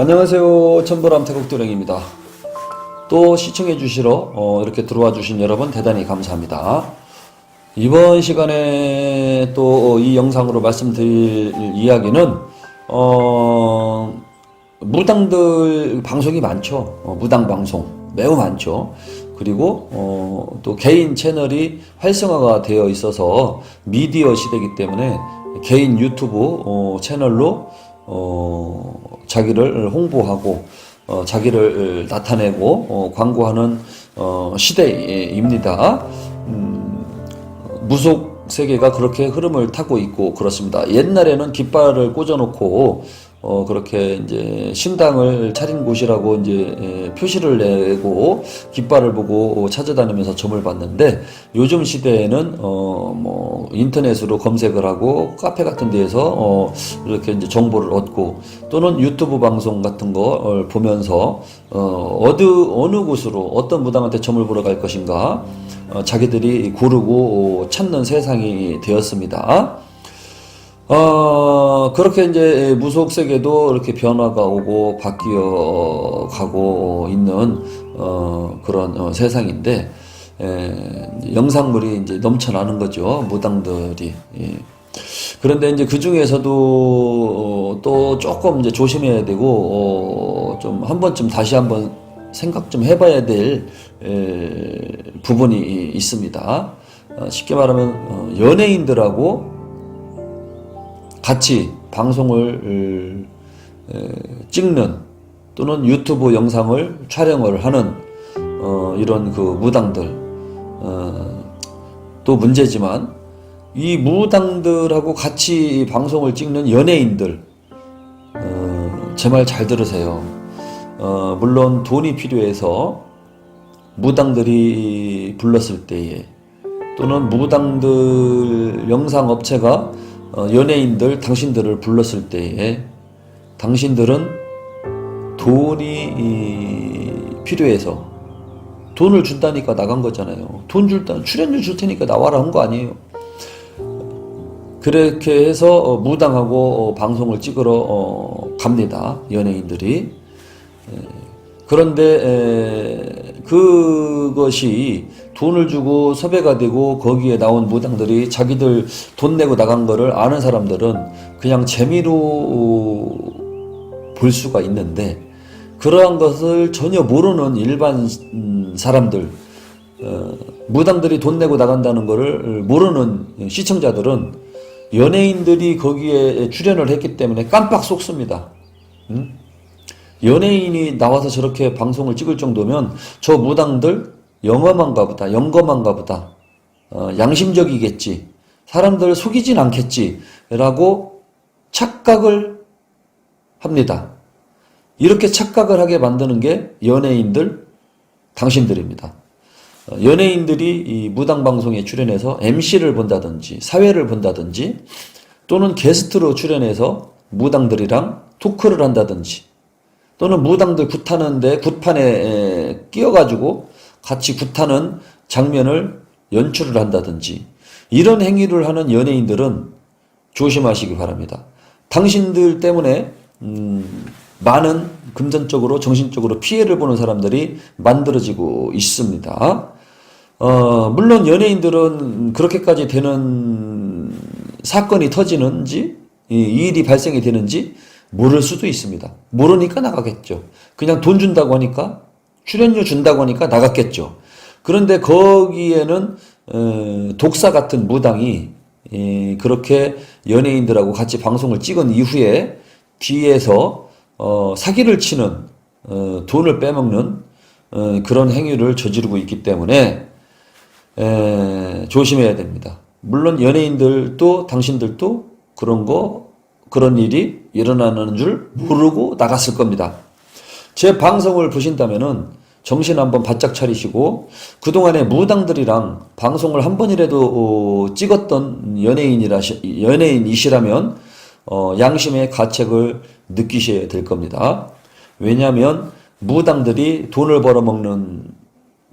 안녕하세요. 천보람 태국도령입니다. 또 시청해 주시러 어, 이렇게 들어와 주신 여러분 대단히 감사합니다. 이번 시간에 또 이 영상으로 말씀드릴 이야기는 어, 무당들 방송이 많죠. 어, 무당 방송 매우 많죠. 그리고 어, 또 개인 채널이 활성화가 되어 있어서 미디어 시대이기 때문에 개인 유튜브 어, 채널로 어, 자기를 홍보하고 어, 자기를 나타내고 어, 광고하는 어, 시대입니다. 음, 무속 세계가 그렇게 흐름을 타고 있고 그렇습니다. 옛날에는 깃발을 꽂아놓고 어 그렇게 이제 신당을 차린 곳이라고 이제 에, 표시를 내고 깃발을 보고 찾아다니면서 점을 봤는데 요즘 시대에는 어 뭐 인터넷으로 검색을 하고 카페 같은 데에서 어 이렇게 이제 정보를 얻고 또는 유튜브 방송 같은 걸 보면서 어 어느 어느 곳으로 어떤 무당한테 점을 보러 갈 것인가 어, 자기들이 고르고 찾는 세상이 되었습니다. 어, 그렇게 이제 무속 세계도 이렇게 변화가 오고 바뀌어 가고 있는 어, 그런 어, 세상인데 에, 영상물이 이제 넘쳐나는 거죠 무당들이. 예. 그런데 이제 그 중에서도 어, 또 조금 이제 조심해야 되고 어, 좀한 번쯤 다시 한번 생각 좀 해봐야 될 에, 부분이 있습니다. 어, 쉽게 말하면 어, 연예인들하고 같이 방송을 에, 찍는 또는 유튜브 영상을 촬영을 하는 어, 이런 그 무당들 어, 또 문제지만 이 무당들하고 같이 방송을 찍는 연예인들 어, 제 말 잘 들으세요. 어, 물론 돈이 필요해서 무당들이 불렀을 때에 또는 무당들 영상 업체가 어, 연예인들 당신들을 불렀을 때에 당신들은 돈이 이, 필요해서 돈을 준다니까 나간 거잖아요. 돈 줄다 출연료 줄 테니까 나와라 한 거 아니에요. 그렇게 해서 어, 무당하고 어, 방송을 찍으러 어, 갑니다. 연예인들이. 에, 그런데 에, 그것이 돈을 주고 섭외가 되고 거기에 나온 무당들이 자기들 돈 내고 나간 거를 아는 사람들은 그냥 재미로 볼 수가 있는데 그러한 것을 전혀 모르는 일반 음, 사람들 어, 무당들이 돈 내고 나간다는 것을 모르는 시청자들은 연예인들이 거기에 출연을 했기 때문에 깜빡 속습니다. 음? 연예인이 나와서 저렇게 방송을 찍을 정도면 저 무당들 영험한가 보다, 영검한가 보다, 어, 양심적이겠지, 사람들 속이진 않겠지, 라고 착각을 합니다. 이렇게 착각을 하게 만드는 게 연예인들, 당신들입니다. 어, 연예인들이 이 무당 방송에 출연해서 MC를 본다든지, 사회를 본다든지, 또는 게스트로 출연해서 무당들이랑 토크를 한다든지, 또는 무당들 굿하는데 굿판에 끼어가지고 같이 굿하는 장면을 연출을 한다든지 이런 행위를 하는 연예인들은 조심하시기 바랍니다. 당신들 때문에 음, 많은 금전적으로 정신적으로 피해를 보는 사람들이 만들어지고 있습니다. 어, 물론 연예인들은 그렇게까지 되는 사건이 터지는지 이 일이 발생이 되는지 모를 수도 있습니다. 모르니까 나가겠죠. 그냥 돈 준다고 하니까 출연료 준다고 하니까 나갔겠죠. 그런데 거기에는 어, 독사 같은 무당이 그렇게 연예인들하고 같이 방송을 찍은 이후에 뒤에서 어, 사기를 치는 어, 돈을 빼먹는 그런 행위를 저지르고 있기 때문에 조심해야 됩니다. 물론 연예인들도 당신들도 그런 거 그런 일이 일어나는 줄 모르고 나갔을 겁니다. 제 방송을 보신다면은 정신 한번 바짝 차리시고 그동안에 무당들이랑 방송을 한 번이라도 어, 찍었던 연예인이라 연예인이시라면 어, 양심의 가책을 느끼셔야 될 겁니다. 왜냐하면 무당들이 돈을 벌어먹는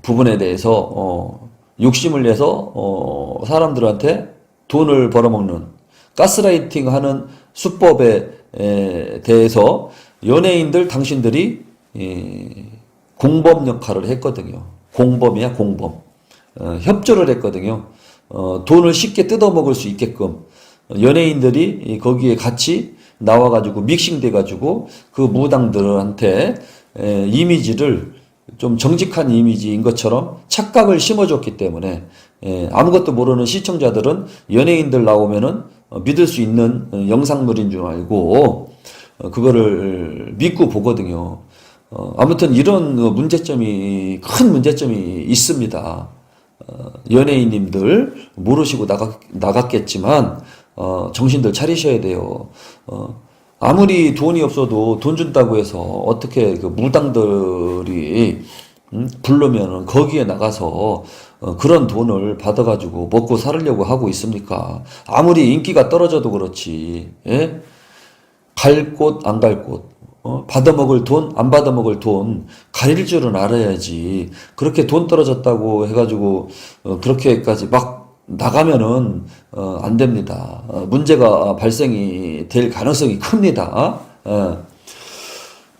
부분에 대해서 어, 욕심을 내서 어, 사람들한테 돈을 벌어먹는 가스라이팅 하는 수법에 에 대해서 연예인들 당신들이 예, 공범 역할을 했거든요. 공범이야 공범. 어, 협조를 했거든요. 어, 돈을 쉽게 뜯어먹을 수 있게끔 연예인들이 이 거기에 같이 나와가지고 믹싱돼가지고 그 무당들한테 에, 이미지를 좀 정직한 이미지인 것처럼 착각을 심어줬기 때문에 에, 아무것도 모르는 시청자들은 연예인들 나오면은 어, 믿을 수 있는 어, 영상물인 줄 알고 어, 그거를 믿고 보거든요. 어, 아무튼 이런 어, 문제점이 큰 문제점이 있습니다. 어, 연예인님들 모르시고 나갔, 나갔겠지만 어, 정신들 차리셔야 돼요. 어, 아무리 돈이 없어도 돈 준다고 해서 어떻게 그 무당들이 음, 부르면은 거기에 나가서 어, 그런 돈을 받아가지고 먹고 살으려고 하고 있습니까? 아무리 인기가 떨어져도 그렇지. 예? 갈 곳, 안 갈 곳. 어? 받아먹을 돈, 안 받아먹을 돈, 가릴 줄은 알아야지. 그렇게 돈 떨어졌다고 해가지고, 어, 그렇게까지 막 나가면은, 어, 안 됩니다. 어, 문제가 발생이 될 가능성이 큽니다. 어.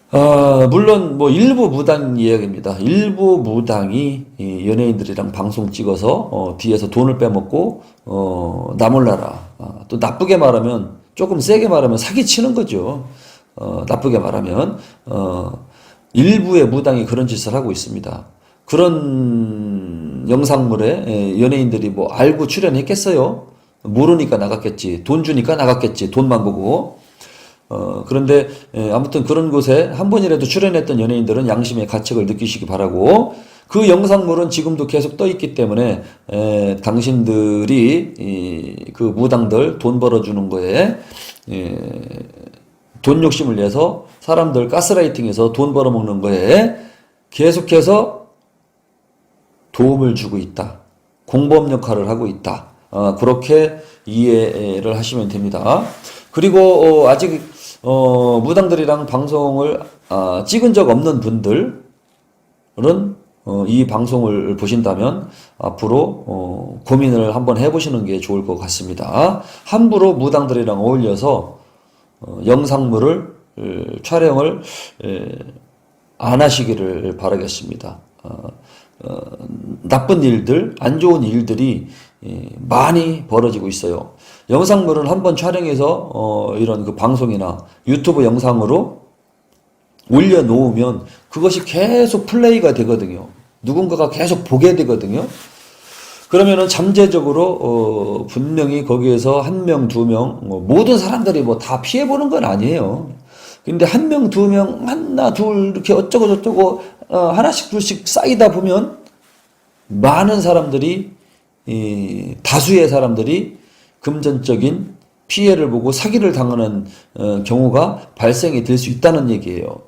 아, 물론 뭐 일부 무당 이야기입니다. 일부 무당이 이 연예인들이랑 방송 찍어서 어, 뒤에서 돈을 빼먹고 어, 나 몰라라. 아, 또 나쁘게 말하면 조금 세게 말하면 사기 치는 거죠. 어, 나쁘게 말하면 어, 일부의 무당이 그런 짓을 하고 있습니다. 그런 영상물에 에, 연예인들이 뭐 알고 출연했겠어요? 모르니까 나갔겠지. 돈 주니까 나갔겠지. 돈만 보고. 어, 그런데, 에, 아무튼 그런 곳에 한 번이라도 출연했던 연예인들은 양심의 가책을 느끼시기 바라고, 그 영상물은 지금도 계속 떠 있기 때문에, 에, 당신들이, 이, 그 무당들 돈 벌어주는 거에, 에, 돈 욕심을 내서 사람들 가스라이팅해서 돈 벌어먹는 거에 계속해서 도움을 주고 있다. 공범 역할을 하고 있다. 어, 그렇게 이해를 하시면 됩니다. 그리고 어, 아직 어, 무당들이랑 방송을 아, 찍은 적 없는 분들은 어, 이 방송을 보신다면 앞으로 어, 고민을 한번 해보시는 게 좋을 것 같습니다. 함부로 무당들이랑 어울려서 어, 영상물을 에, 촬영을 에, 안 하시기를 바라겠습니다. 어, 어, 나쁜 일들, 안 좋은 일들이 예, 많이 벌어지고 있어요. 영상물을 한번 촬영해서 어, 이런 그 방송이나 유튜브 영상으로 올려놓으면 그것이 계속 플레이가 되거든요. 누군가가 계속 보게 되거든요. 그러면은 잠재적으로 어, 분명히 거기에서 한 명, 두 명, 뭐 모든 사람들이 뭐 다 피해 보는 건 아니에요. 근데 한 명, 두 명, 하나, 둘 이렇게 어쩌고 저쩌고 어, 하나씩 둘씩 쌓이다 보면 많은 사람들이 이, 다수의 사람들이 금전적인 피해를 보고 사기를 당하는 어, 경우가 발생이 될 수 있다는 얘기예요.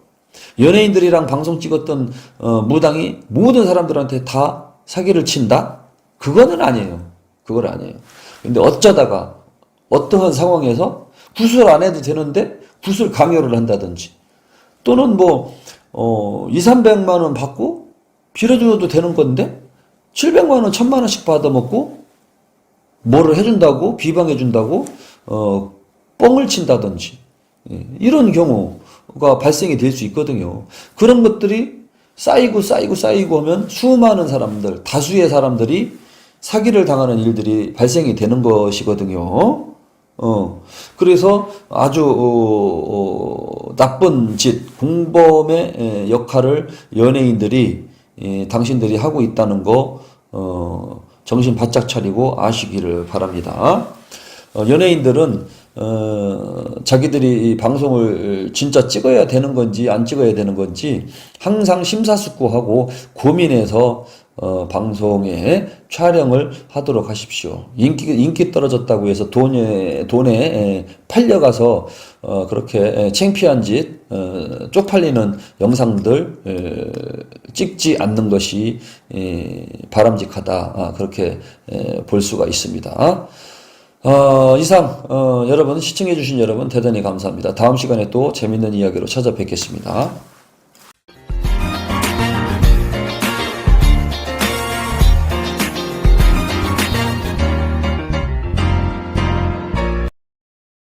연예인들이랑 방송 찍었던 어, 무당이 모든 사람들한테 다 사기를 친다? 그거는 아니에요. 그건 아니에요. 근데 어쩌다가 어떠한 상황에서 구술 안 해도 되는데 구술 강요를 한다든지 또는 뭐 어, 2, 300만 원 받고 빌어줘도 되는 건데 700만 원, 1000만 원씩 받아먹고 뭐를 해준다고 비방해준다고 어, 뻥을 친다든지 예, 이런 경우가 발생이 될 수 있거든요. 그런 것들이 쌓이고 쌓이고 쌓이고 하면 수많은 사람들, 다수의 사람들이 사기를 당하는 일들이 발생이 되는 것이거든요. 어, 그래서 아주, 어, 어, 나쁜 짓, 공범의 에, 역할을 연예인들이, 예, 당신들이 하고 있다는 거, 어, 정신 바짝 차리고 아시기를 바랍니다. 어, 연예인들은, 어, 자기들이 이 방송을 진짜 찍어야 되는 건지 안 찍어야 되는 건지 항상 심사숙고하고 고민해서 어, 방송에 촬영을 하도록 하십시오. 인기, 인기 떨어졌다고 해서 돈에, 돈에 에, 팔려가서, 어, 그렇게 에, 창피한 짓, 어, 쪽팔리는 영상들, 에, 찍지 않는 것이, 에, 바람직하다. 아, 그렇게 에, 볼 수가 있습니다. 어, 이상, 어, 여러분, 시청해주신 여러분 대단히 감사합니다. 다음 시간에 또 재밌는 이야기로 찾아뵙겠습니다.